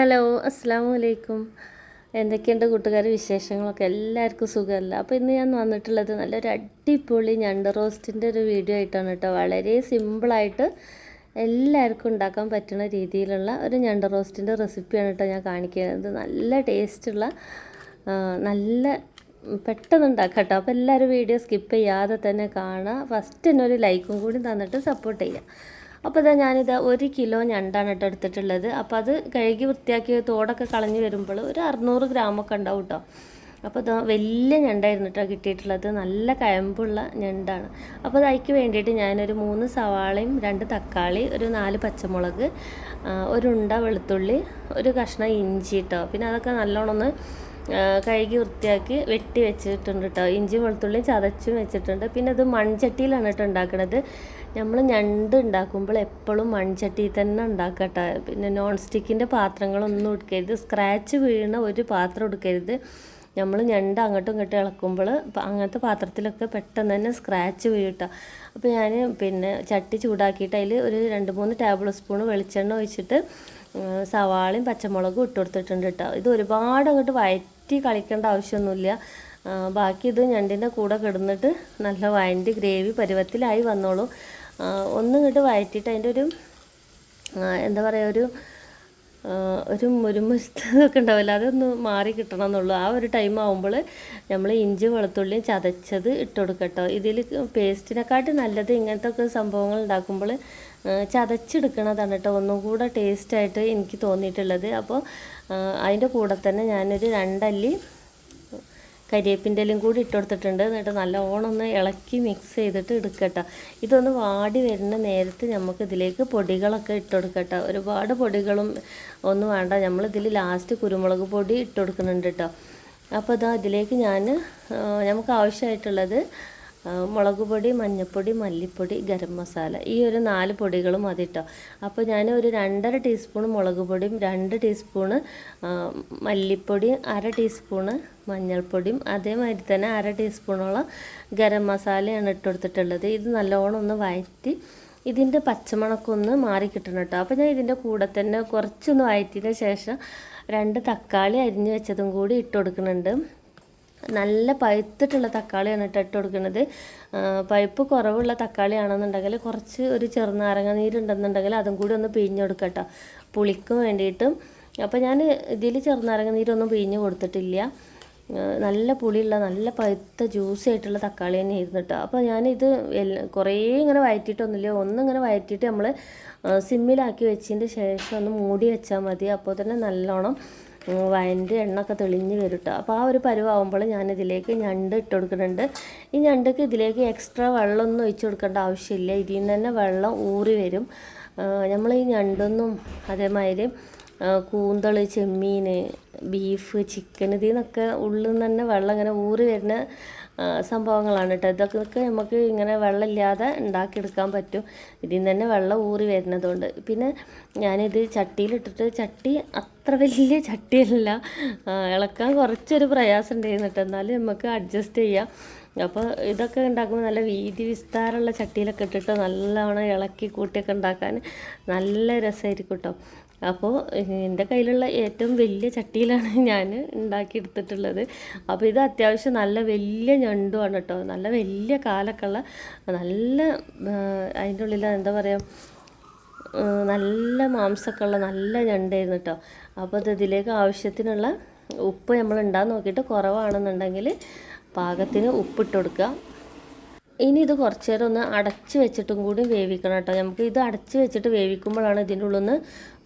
Hello അസ്സാം വലൈക്കും എന്തൊക്കെയുണ്ട് കൂട്ടുകാർ വിശേഷങ്ങളൊക്കെ? എല്ലാവർക്കും സുഖമല്ല? അപ്പോൾ ഇന്ന് ഞാൻ വന്നിട്ടുള്ളത് നല്ലൊരു അടിപൊളി ഞണ്ട് റോസ്റ്റിന്റെ ഒരു വീഡിയോ ആയിട്ടാണ് കേട്ടോ. വളരെ സിമ്പിളായിട്ട് എല്ലാവർക്കും ഉണ്ടാക്കാൻ പറ്റുന്ന രീതിയിലുള്ള ഒരു ഞണ്ട് റോസ്റ്റിന്റെ റെസിപ്പിയാണ് കേട്ടോ ഞാൻ കാണിക്കുന്നത്. നല്ല ടേസ്റ്റുള്ള നല്ല പെട്ടെന്ന് ഉണ്ടാക്കാം കേട്ടോ. അപ്പോൾ എല്ലാവരും വീഡിയോ സ്കിപ്പ് ചെയ്യാതെ തന്നെ കാണുക. ഫസ്റ്റ് തന്നെ ഒരു ലൈക്കും കൂടി തന്നിട്ട് സപ്പോർട്ട് ചെയ്യുക. അപ്പോൾ ഇതാ ഞാനിത് ഒരു കിലോ ഞണ്ടാണ് കേട്ടോ എടുത്തിട്ടുള്ളത്. അപ്പോൾ അത് കഴുകി വൃത്തിയാക്കി തോടൊക്കെ കളഞ്ഞ് വരുമ്പോൾ ഒരു അറുന്നൂറ് ഗ്രാമൊക്കെ ഉണ്ടാവും കേട്ടോ. അപ്പോൾ ഇത് വലിയ ഞണ്ടായിരുന്നു കേട്ടോ കിട്ടിയിട്ടുള്ളത്. നല്ല കയമ്പുള്ള ഞണ്ടാണ്. അപ്പോൾ അത് അതിക്ക് വേണ്ടിയിട്ട് ഞാനൊരു മൂന്ന് സവാളയും രണ്ട് തക്കാളി ഒരു നാല് പച്ചമുളക് ഒരു ഉണ്ട വെളുത്തുള്ളി ഒരു കഷ്ണം ഇഞ്ചി കേട്ടോ പിന്നെ അതൊക്കെ നല്ലോണം ഒന്ന് ആ, കഴുകി വൃത്തിയാക്കി വെട്ടി വെച്ചിട്ടുണ്ട് കേട്ടോ ഇഞ്ചി വെളുത്തുള്ളിയും ചതച്ചും വെച്ചിട്ടുണ്ട്. പിന്നെ അത് മൺചട്ടിയിലാണ് കേട്ടോ ഉണ്ടാക്കണത്. നമ്മൾ ഞണ്ട് ഉണ്ടാക്കുമ്പോൾ എപ്പോഴും മൺചട്ടിയിൽ തന്നെ ഉണ്ടാക്കട്ടെ പിന്നെ നോൺ സ്റ്റിക്കിന്റെ പാത്രങ്ങളൊന്നും എടുക്കരുത് സ്ക്രാച്ച് വീഴുന്ന ഒരു പാത്രം എടുക്കരുത് നമ്മൾ ഞണ്ട് അങ്ങോട്ടും ഇങ്ങോട്ടും ഇളക്കുമ്പോൾ അങ്ങനത്തെ പാത്രത്തിലൊക്കെ പെട്ടെന്ന് തന്നെ സ്ക്രാച്ച് വീഴട്ടോ അപ്പോൾ ഞാൻ പിന്നെ ചട്ടി ചൂടാക്കിയിട്ട് അതിൽ ഒരു രണ്ട് മൂന്ന് ടേബിൾ സ്പൂൺ വെളിച്ചെണ്ണ ഒഴിച്ചിട്ട് സവാളയും പച്ചമുളകും ഇട്ട് കൊടുത്തിട്ടുണ്ട് കേട്ടോ ഇത് ഒരുപാട് അങ്ങോട്ട് വയറ്റി കളിക്കേണ്ട ആവശ്യമൊന്നുമില്ല. ബാക്കി ഇത് ഞണ്ടിന്റെ കൂടെ കിടന്നിട്ട് നല്ല വയന്റെ ഗ്രേവി പരുവത്തിലായി വന്നോളൂ. ഒന്നും ഇങ്ങോട്ട് വയറ്റിയിട്ട് അതിന്റെ ഒരു എന്താ പറയുക ഒരു ഒരു മുരുമുരുത്തൊക്കെ ഉണ്ടാവില്ല അതൊന്ന് മാറി കിട്ടണം എന്നുള്ളൂ. ആ ഒരു ടൈം ആകുമ്പോൾ നമ്മൾ ഇഞ്ചി വെളുത്തുള്ളിയും ചതച്ചത് ഇട്ട് കൊടുക്കട്ടോ. ഇതിൽ പേസ്റ്റിനെക്കാട്ടി നല്ലത് ഇങ്ങനത്തെ ഒക്കെ സംഭവങ്ങൾ ഉണ്ടാക്കുമ്പോൾ ചതച്ചെടുക്കണതാണ് കേട്ടോ ഒന്നും കൂടെ ടേസ്റ്റായിട്ട് എനിക്ക് തോന്നിയിട്ടുള്ളത്. അപ്പോൾ അതിന്റെ കൂടെ തന്നെ ഞാനൊരു രണ്ടല്ലി കരിയേപ്പിന്റെ കൂടി ഇട്ട് കൊടുത്തിട്ടുണ്ട്. എന്നിട്ട് നല്ലോണം ഒന്ന് ഇളക്കി മിക്സ് ചെയ്തിട്ട് എടുക്കട്ടോ. ഇതൊന്ന് വാടി വരുന്ന നേരത്ത് നമുക്ക് ഇതിലേക്ക് പൊടികളൊക്കെ ഇട്ട് കൊടുക്കട്ടോ. ഒരുപാട് പൊടികളും ഒന്നും വേണ്ട. നമ്മൾ ഇതിൽ ലാസ്റ്റ് കുരുമുളക് പൊടി ഇട്ട് കൊടുക്കുന്നുണ്ട് കേട്ടോ. അപ്പോൾ ഇതാ ഇതിലേക്ക് ഞാൻ നമുക്ക് ആവശ്യമായിട്ടുള്ളത് മുളക് പൊടി മഞ്ഞൾപ്പൊടി മല്ലിപ്പൊടി ഗരം മസാല ഈ ഒരു നാല് പൊടികളും മതി കേട്ടോ അപ്പോൾ ഞാൻ ഒരു രണ്ടര ടീസ്പൂൺ മുളക് പൊടിയും രണ്ട് ടീസ്പൂണ് മല്ലിപ്പൊടിയും അര ടീസ്പൂണ് മഞ്ഞൾപ്പൊടിയും അതേമാതിരി തന്നെ അര ടീസ്പൂണോളം ഗരം മസാലയാണ് ഇട്ട് കൊടുത്തിട്ടുള്ളത്. ഇത് നല്ലോണം ഒന്ന് വഴറ്റി ഇതിന്റെ പച്ചമുളക്കൊന്ന് ഒന്ന് മാറി കിട്ടണം കേട്ടോ അപ്പോൾ ഞാൻ ഇതിന്റെ കൂടെ തന്നെ കുറച്ചൊന്ന് വഴറ്റിയതിന് ശേഷം രണ്ട് തക്കാളി അരിഞ്ഞു വെച്ചതും കൂടി ഇട്ട് കൊടുക്കുന്നുണ്ട്. നല്ല പഴുത്തിട്ടുള്ള തക്കാളിയാണ് ഇട്ട് ഇട്ട് കൊടുക്കുന്നത്. പഴുപ്പ് കുറവുള്ള തക്കാളിയാണെന്നുണ്ടെങ്കിൽ കുറച്ച് ഒരു ചെറുനാരങ്ങ നീരുണ്ടെന്നുണ്ടെങ്കിൽ അതും കൂടി ഒന്ന് പിഴിഞ്ഞ് കൊടുക്കട്ടോ. പുളിക്കും വേണ്ടിയിട്ടും. അപ്പോൾ ഞാൻ ഇതിൽ ചെറുനാരങ്ങ നീരൊന്നും പിഴിഞ്ഞ് കൊടുത്തിട്ടില്ല. നല്ല പുളിയുള്ള നല്ല പഴുത്ത ജ്യൂസി ആയിട്ടുള്ള തക്കാളി തന്നെ ആയിരുന്നു കേട്ടോ അപ്പോൾ ഞാനിത് കുറേ ഇങ്ങനെ വഴറ്റിയിട്ടൊന്നുമില്ല ഒന്നിങ്ങനെ വഴറ്റിയിട്ട് നമ്മൾ സിമ്മിലാക്കി വെച്ചതിന്റെ ശേഷം ഒന്ന് മൂടി വെച്ചാൽ മതി. അപ്പോൾ തന്നെ നല്ലോണം വയന്റെ എണ്ണൊക്കെ തെളിഞ്ഞ് വരും കേട്ടോ അപ്പോൾ ആ ഒരു പരുവാകുമ്പോൾ ഞാനിതിലേക്ക് ഞണ്ട് ഇട്ട് കൊടുക്കുന്നുണ്ട് ഈ ഞണ്ടക്ക് ഇതിലേക്ക് എക്സ്ട്രാ വെള്ളമൊന്നും ഒഴിച്ചു കൊടുക്കേണ്ട ആവശ്യമില്ല. ഇതിൽ നിന്ന് തന്നെ വെള്ളം ഊറി വരും. നമ്മൾ ഈ ഞണ്ടൊന്നും അതേമാതിരി കൂന്തൾ ചെമ്മീൻ ബീഫ് ചിക്കൻ ഇതിൽ നിന്നൊക്കെ ഉള്ളിൽ നിന്ന് തന്നെ വെള്ളം ഇങ്ങനെ ഊറി വരുന്ന സംഭവങ്ങളാണ് കേട്ടോ ഇതൊക്കെ നമുക്ക് ഇങ്ങനെ വെള്ളമില്ലാതെ ഉണ്ടാക്കിയെടുക്കാൻ പറ്റും. ഇതിൽ നിന്ന് തന്നെ വെള്ളം ഊറി വരുന്നതുകൊണ്ട്. പിന്നെ ഞാനിത് ചട്ടിയിലിട്ടിട്ട് ചട്ടി അത്ര വലിയ ചട്ടിയല്ല. ഇളക്കാൻ കുറച്ചൊരു പ്രയാസം ഉണ്ടായിരുന്നു കേട്ടോ എന്നാലും നമുക്ക് അഡ്ജസ്റ്റ് ചെയ്യാം. അപ്പോൾ ഇതൊക്കെ ഉണ്ടാക്കുമ്പോൾ നല്ല വീതി വിസ്താരമുള്ള ചട്ടിയിലൊക്കെ ഇട്ടിട്ട് നല്ലവണ്ണം ഇളക്കി കൂട്ടിയൊക്കെ ഉണ്ടാക്കാൻ നല്ല രസമായിരിക്കും കേട്ടോ അപ്പോൾ എന്റെ കയ്യിലുള്ള ഏറ്റവും വലിയ ചട്ടിയിലാണ് ഞാൻ ഉണ്ടാക്കിയെടുത്തിട്ടുള്ളത് അപ്പോൾ ഇത് അത്യാവശ്യം നല്ല വലിയ ഞണ്ടുമാണ് കേട്ടോ നല്ല വലിയ കാലൊക്കെ ഉള്ള നല്ല അതിന്റെ ഉള്ളിൽ എന്താ പറയുക നല്ല മാംസമൊക്കെ ഉള്ള നല്ല ഞണ്ടായിരുന്നു കേട്ടോ അപ്പോൾ അത് ഇതിലേക്ക് ആവശ്യത്തിനുള്ള ഉപ്പ് നമ്മൾ ഉണ്ടാകാൻ നോക്കിയിട്ട് കുറവാണെന്നുണ്ടെങ്കിൽ പാകത്തിന് ഉപ്പിട്ട് കൊടുക്കുക ഇനി ഇത് കുറച്ച് നേരം ഒന്ന് അടച്ച് വെച്ചിട്ടും കൂടി വേവിക്കണം കേട്ടോ. നമുക്ക് ഇത് അടച്ച് വെച്ചിട്ട് വേവിക്കുമ്പോഴാണ് ഇതിന്റെ ഉള്ളിൽ നിന്ന്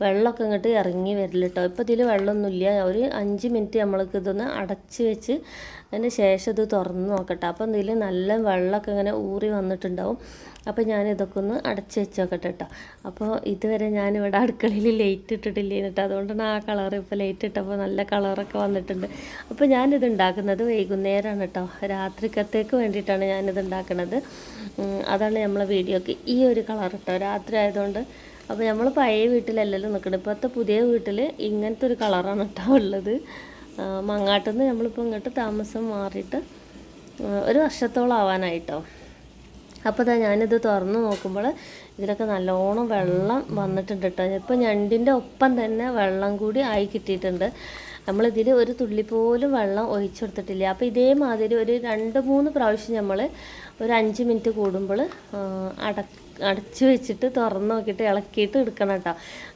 വെള്ളമൊക്കെ ഇങ്ങോട്ട് ഇറങ്ങി വരില്ല കേട്ടോ. ഇപ്പോൾ ഇതിൽ വെള്ളമൊന്നുമില്ല. ഒരു അഞ്ച് മിനിറ്റ് നമ്മൾക്ക് ഇതൊന്ന് അടച്ച് വെച്ച് അതിന് ശേഷം ഇത് തുറന്ന് നോക്കട്ടെ. അപ്പോൾ ഇതിൽ നല്ല വെള്ളമൊക്കെ ഇങ്ങനെ ഊറി വന്നിട്ടുണ്ടാവും. അപ്പോൾ ഞാൻ ഇതൊക്കെ ഒന്ന് അടച്ച് വെച്ചോക്കട്ടെ കേട്ടോ അപ്പോൾ ഇതുവരെ ഞാനിവിടെ അടുക്കളയിൽ ലൈറ്റ് ഇട്ടിട്ടില്ല കേട്ടോ അതുകൊണ്ടാണ് ആ കളർ ഇപ്പോൾ ലൈറ്റ് ഇട്ടപ്പോൾ നല്ല കളറൊക്കെ വന്നിട്ടുണ്ട്. അപ്പോൾ ഞാനിത് ഉണ്ടാക്കുന്നത് വൈകുന്നേരമാണ് കേട്ടോ രാത്രിക്കത്തേക്ക് വേണ്ടിയിട്ടാണ് ഞാനിത് ഉണ്ടാക്കുന്നത്. അതാണ് നമ്മളെ വീഡിയോക്ക് ഈ ഒരു കളർ കേട്ടോ രാത്രി ആയതുകൊണ്ട് അപ്പോൾ നമ്മൾ പഴയ വീട്ടിലല്ലല്ലോ നിൽക്കുന്നത് ഇപ്പോഴത്തെ പുതിയ വീട്ടിൽ ഇങ്ങനത്തെ ഒരു കളറാണ് കേട്ടോ ഉള്ളത്. മങ്ങാട്ടുനിന്ന് നമ്മളിപ്പോൾ ഇങ്ങോട്ട് താമസം മാറിയിട്ട് ഒരു വർഷത്തോളം ആവാനായിട്ടോ. അപ്പോൾ ഇതാ ഞാനിത് തുറന്ന് നോക്കുമ്പോൾ ഇതിലൊക്കെ നല്ലോണം വെള്ളം വന്നിട്ടുണ്ട് കേട്ടോ ഇപ്പോൾ ഞണ്ടിന്റെ ഒപ്പം തന്നെ വെള്ളം കൂടി ആയി കിട്ടിയിട്ടുണ്ട്. നമ്മളിതിൽ ഒരു തുള്ളി പോലും വെള്ളം ഒഴിച്ചു കൊടുത്തിട്ടില്ല അപ്പോൾ ഇതേമാതിരി ഒരു രണ്ട് മൂന്ന് പ്രാവശ്യം നമ്മൾ ഒരു അഞ്ച് മിനിറ്റ് കൂടുമ്പോൾ അട അടച്ചു വെച്ചിട്ട് തുറന്ന് നോക്കിയിട്ട് ഇളക്കിയിട്ട് എടുക്കണം കേട്ടോ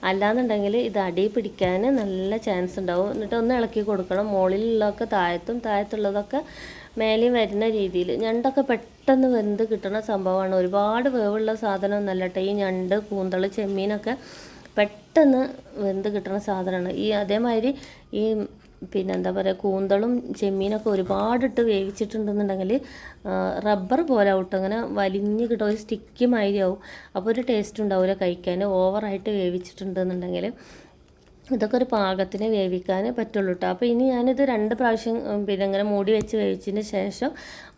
അല്ലാന്നുണ്ടെങ്കിൽ ഇത് അടി പിടിക്കാൻ നല്ല ചാൻസ് ഉണ്ടാവും എന്നിട്ട് ഒന്ന് ഇളക്കി കൊടുക്കണം. മുകളിലുള്ളതൊക്കെ താഴത്തും താഴത്തുള്ളതൊക്കെ മേലെയും വരുന്ന രീതിയിൽ ഞണ്ടൊക്കെ പെട്ടെന്ന് വെന്ത് കിട്ടുന്ന സംഭവമാണ്. ഒരുപാട് വേവുള്ള സാധനം ഒന്നല്ല ഈ ഞണ്ട് കൂന്തൾ ചെമ്മീനൊക്കെ പെട്ടെന്ന് വെന്ത് കിട്ടുന്ന സാധനമാണ്. ഈ അതേമാതിരി ഈ പിന്നെ എന്താ പറയുക കൂന്തളും ചെമ്മീനൊക്കെ ഒരുപാടിട്ട് വേവിച്ചിട്ടുണ്ടെന്നുണ്ടെങ്കിൽ റബ്ബർ പോലെ ആവും അങ്ങനെ വലിഞ്ഞ് കിട്ടും. ഒരു സ്റ്റിക്കി മാതിരി ആവും. അപ്പോൾ ഒരു ടേസ്റ്റ് ഉണ്ടാവില്ല കഴിക്കാൻ. ഓവറായിട്ട് വേവിച്ചിട്ടുണ്ടെന്നുണ്ടെങ്കിൽ ഇതൊക്കെ ഒരു പാകത്തിന് വേവിക്കാൻ പറ്റുള്ളൂ കേട്ടോ അപ്പോൾ ഇനി ഞാനിത് രണ്ട് പ്രാവശ്യം പിന്നെ ഇങ്ങനെ മൂടി വെച്ച് വേവിച്ചതിന് ശേഷം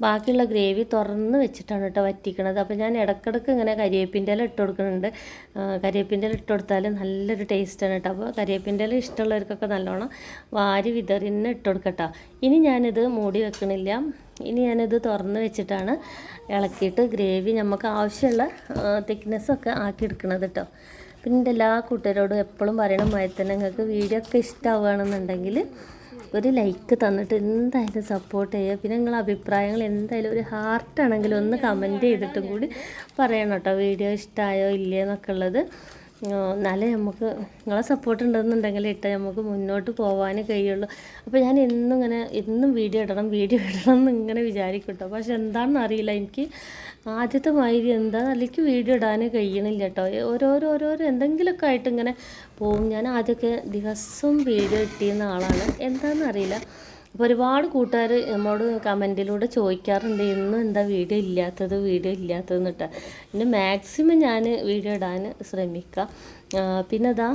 ബാക്കിയുള്ള ഗ്രേവി തുറന്ന് വെച്ചിട്ടാണ് കേട്ടോ വറ്റിക്കണത്. അപ്പോൾ ഞാൻ ഇടക്കിടക്ക് ഇങ്ങനെ കരിവേപ്പിന്റെ ഇല ഇട്ട് കൊടുക്കുന്നുണ്ട്. കരിയേപ്പിന്റെ ഇല ഇട്ട് കൊടുത്താൽ നല്ലൊരു ടേസ്റ്റാണ് കേട്ടോ അപ്പോൾ കരിവേപ്പിന്റെ ഇല ഇഷ്ടമുള്ളവർക്കൊക്കെ നല്ലോണം വാരി വിതറിന്ന് ഇട്ട് കൊടുക്കട്ടോ ഇനി ഞാനിത് മൂടി വെക്കണില്ല. ഇനി ഞാനിത് തുറന്ന് വെച്ചിട്ടാണ് ഇളക്കിയിട്ട് ഗ്രേവി നമുക്ക് ആവശ്യമുള്ള തിക്നെസ്സൊക്കെ ആക്കി എടുക്കണത് കേട്ടോ പിന്നെ എന്റെ എല്ലാ കൂട്ടുകാരോടും എപ്പോഴും പറയണ മാതിരി തന്നെ നിങ്ങൾക്ക് വീഡിയോ ഒക്കെ ഇഷ്ടമാവുകയാണെന്നുണ്ടെങ്കിൽ ഒരു ലൈക്ക് തന്നിട്ട് എന്തായാലും സപ്പോർട്ട് ചെയ്യുക. പിന്നെ നിങ്ങളെ അഭിപ്രായങ്ങൾ എന്തായാലും ഒരു ഹാർട്ടാണെങ്കിലും ഒന്ന് കമന്റ് ചെയ്തിട്ടും കൂടി പറയണം കേട്ടോ. വീഡിയോ ഇഷ്ടമായോ ഇല്ലയോ എന്നൊക്കെ ഉള്ളത്. എന്നാലേ നമുക്ക് നിങ്ങളെ സപ്പോർട്ട് ഉണ്ടെന്നുണ്ടെങ്കിൽ ഇട്ട് നമുക്ക് മുന്നോട്ട് പോകാനേ കഴിയുള്ളൂ. അപ്പോൾ ഞാൻ എന്നും ഇങ്ങനെ എന്നും വീഡിയോ ഇടണം വീഡിയോ ഇടണം എന്ന് ഇങ്ങനെ വിചാരിക്കും കേട്ടോ പക്ഷെ എന്താണെന്ന് അറിയില്ല. എനിക്ക് ആദ്യത്തെ മാതിരി എന്താ അല്ലെങ്കിൽ വീഡിയോ ഇടാനേ കഴിയണില്ല കേട്ടോ. ഓരോരോ ഓരോരോ എന്തെങ്കിലുമൊക്കെ ആയിട്ട് ഇങ്ങനെ പോകും ഞാൻ ആദ്യമൊക്കെ ദിവസവും വീഡിയോ ഇട്ടിരുന്ന ആളാണ്. എന്താണെന്ന് അറിയില്ല. അപ്പോൾ ഒരുപാട് കൂട്ടുകാർ നമ്മോട് കമന്റിലൂടെ ചോദിക്കാറുണ്ട് ഇന്നും എന്താ വീഡിയോ ഇല്ലാത്തത്? വീഡിയോ ഇല്ലാത്തത് എന്നിട്ട്. പിന്നെ മാക്സിമം ഞാൻ വീഡിയോ ഇടാൻ ശ്രമിക്കാം. പിന്നെ ആ,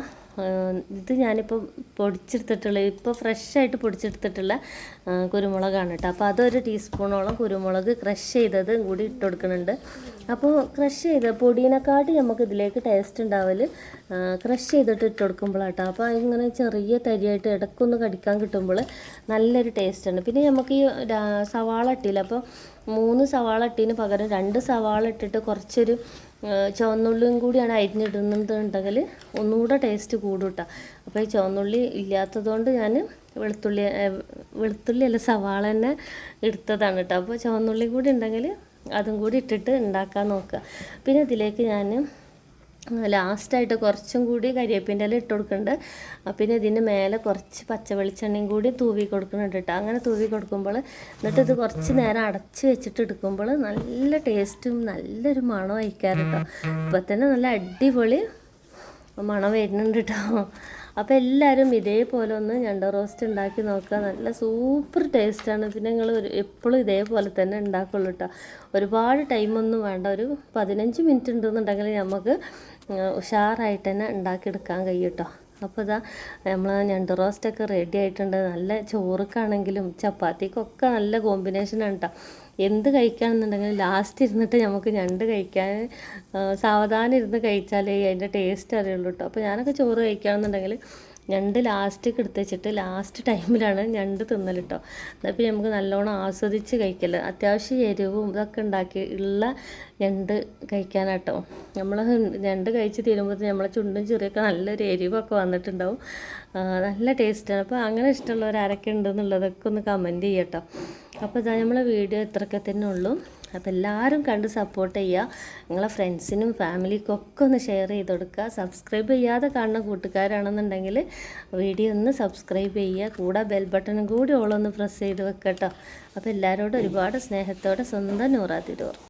ഇത് ഞാനിപ്പോൾ പൊടിച്ചെടുത്തിട്ടുള്ള ഇപ്പോൾ ഫ്രഷായിട്ട് പൊടിച്ചെടുത്തിട്ടുള്ള കുരുമുളകാണ് കേട്ടോ. അപ്പോൾ അതൊരു ടീസ്പൂണോളം കുരുമുളക് ക്രഷ് ചെയ്തത് കൂടി ഇട്ട് കൊടുക്കുന്നുണ്ട്. അപ്പോൾ ക്രഷ് ചെയ്ത പൊടീനെക്കാട്ടി നമുക്ക് ഇതിലേക്ക് ടേസ്റ്റ് ഉണ്ടാവൽ ക്രഷ് ചെയ്തിട്ട് ഇട്ട് കൊടുക്കുമ്പോഴാട്ടോ അപ്പോൾ ഇങ്ങനെ ചെറിയ തരിയായിട്ട് ഇടക്കൊന്ന് കടിക്കാൻ കിട്ടുമ്പോൾ നല്ലൊരു ടേസ്റ്റാണ് പിന്നെ നമുക്ക് ഈ സവാള ഇട്ടില്ല. അപ്പോൾ മൂന്ന് സവാള ഇട്ടതിന് പകരം രണ്ട് സവാള ഇട്ടിട്ട് കുറച്ചൊരു ചുവന്നുള്ളിയും കൂടിയാണ് അരിഞ്ഞിടുന്നുണ്ടെങ്കിൽ ഒന്നുകൂടെ ടേസ്റ്റ് കൂടും കേട്ടോ അപ്പോൾ ഈ ചുവന്നുള്ളി ഇല്ലാത്തതുകൊണ്ട് ഞാൻ വെളുത്തുള്ളി വെളുത്തുള്ളി അല്ല സവാള തന്നെ എടുത്തതാണ് കേട്ടോ അപ്പോൾ ചുവന്നുള്ളി കൂടി ഉണ്ടെങ്കിൽ അതും കൂടി ഇട്ടിട്ട് ഉണ്ടാക്കാൻ നോക്കുക. പിന്നെ ഇതിലേക്ക് ഞാൻ ലാസ്റ്റായിട്ട് കുറച്ചും കൂടി കരിയേപ്പിന്റെ ഇല ഇട്ട് കൊടുക്കുന്നുണ്ട്. പിന്നെ ഇതിന്റെ മേലെ കുറച്ച് പച്ച വെളിച്ചെണ്ണയും കൂടി തൂവി കൊടുക്കുന്നുണ്ട് കേട്ടോ. അങ്ങനെ തൂവി കൊടുക്കുമ്പോൾ എന്നിട്ട് ഇത് കുറച്ച് നേരം അടച്ച് വെച്ചിട്ട് എടുക്കുമ്പോൾ നല്ല ടേസ്റ്റും നല്ലൊരു മണം കേട്ടോ. ഇപ്പം തന്നെ നല്ല അടിപൊളി മണം വരുന്നുണ്ട് കേട്ടോ. അപ്പോൾ എല്ലാവരും ഇതേപോലെ ഒന്ന് ഞണ്ട റോസ്റ്റ് ഉണ്ടാക്കി നോക്കുക. നല്ല സൂപ്പർ ടേസ്റ്റാണ്. പിന്നെ നിങ്ങൾ ഒരു എപ്പോഴും ഇതേപോലെ തന്നെ ഉണ്ടാക്കുള്ളൂ കേട്ടോ. ഒരുപാട് ടൈമൊന്നും വേണ്ട. ഒരു പതിനഞ്ച് മിനിറ്റ് ഉണ്ടെന്നുണ്ടെങ്കിൽ നമുക്ക് ഉഷാറായിട്ട് തന്നെ ഉണ്ടാക്കിയെടുക്കാൻ കഴിയും കേട്ടോ അപ്പോൾ ഇതാ നമ്മൾ ഞണ്ട് റോസ്റ്റൊക്കെ റെഡി ആയിട്ടുണ്ട്. നല്ല ചോറുക്കാണെങ്കിലും ചപ്പാത്തിക്കൊക്കെ നല്ല കോമ്പിനേഷനാണ് കേട്ടോ എന്ത് കഴിക്കുകയാണെന്നുണ്ടെങ്കിലും ലാസ്റ്റ് ഇരുന്നിട്ട് നമുക്ക് ഞണ്ട് കഴിക്കാൻ സാവധാനം ഇരുന്ന് കഴിച്ചാലേ അതിന്റെ ടേസ്റ്റ് അറിയുള്ളൂ കേട്ടോ അപ്പോൾ ഞാനൊക്കെ ചോറ് കഴിക്കുകയാണെന്നുണ്ടെങ്കിൽ ഞണ്ട് ലാസ്റ്റ് എടുത്ത് വെച്ചിട്ട് ലാസ്റ്റ് ടൈമിലാണ് ഞണ്ട് തിന്നൽ കേട്ടോ പിന്നെ നമുക്ക് നല്ലോണം ആസ്വദിച്ച് കഴിക്കൽ. അത്യാവശ്യം എരിവും ഇതൊക്കെ ഉണ്ടാക്കി ഉള്ള ഞണ്ട് കഴിക്കാനാട്ടോ. നമ്മൾ ഞണ്ട് കഴിച്ച് തീരുമ്പോൾ നമ്മളെ ചുണ്ടും ചെറിയൊക്കെ നല്ലൊരു എരിവൊക്കെ വന്നിട്ടുണ്ടാവും. നല്ല ടേസ്റ്റാണ് അപ്പോൾ അങ്ങനെ ഇഷ്ടമുള്ളവർ ആരൊക്കെ ഉണ്ടെന്നുള്ളതൊക്കെ ഒന്ന് കമന്റ് ചെയ്യട്ടോ. അപ്പോൾ ഇതാ നമ്മളെ വീഡിയോ ഇത്രയൊക്കെ തന്നെ ഉള്ളൂ. അപ്പോൾ എല്ലാവരും കണ്ട് സപ്പോർട്ട് ചെയ്യുക. നിങ്ങളെ ഫ്രണ്ട്സിനും ഫാമിലിക്കും ഒക്കെ ഒന്ന് ഷെയർ ചെയ്ത് കൊടുക്കുക. സബ്സ്ക്രൈബ് ചെയ്യാതെ കാണുന്ന കൂട്ടുകാരാണെന്നുണ്ടെങ്കിൽ വീഡിയോ ഒന്ന് സബ്സ്ക്രൈബ് ചെയ്യുക. കൂടെ ബെൽ ബട്ടണും കൂടി ഓളൊന്ന് പ്രസ് ചെയ്ത് വെക്കട്ടോ. അപ്പോൾ എല്ലാവരോടും ഒരുപാട് സ്നേഹത്തോടെ സ്വന്തം നൂറാ തിരൂർ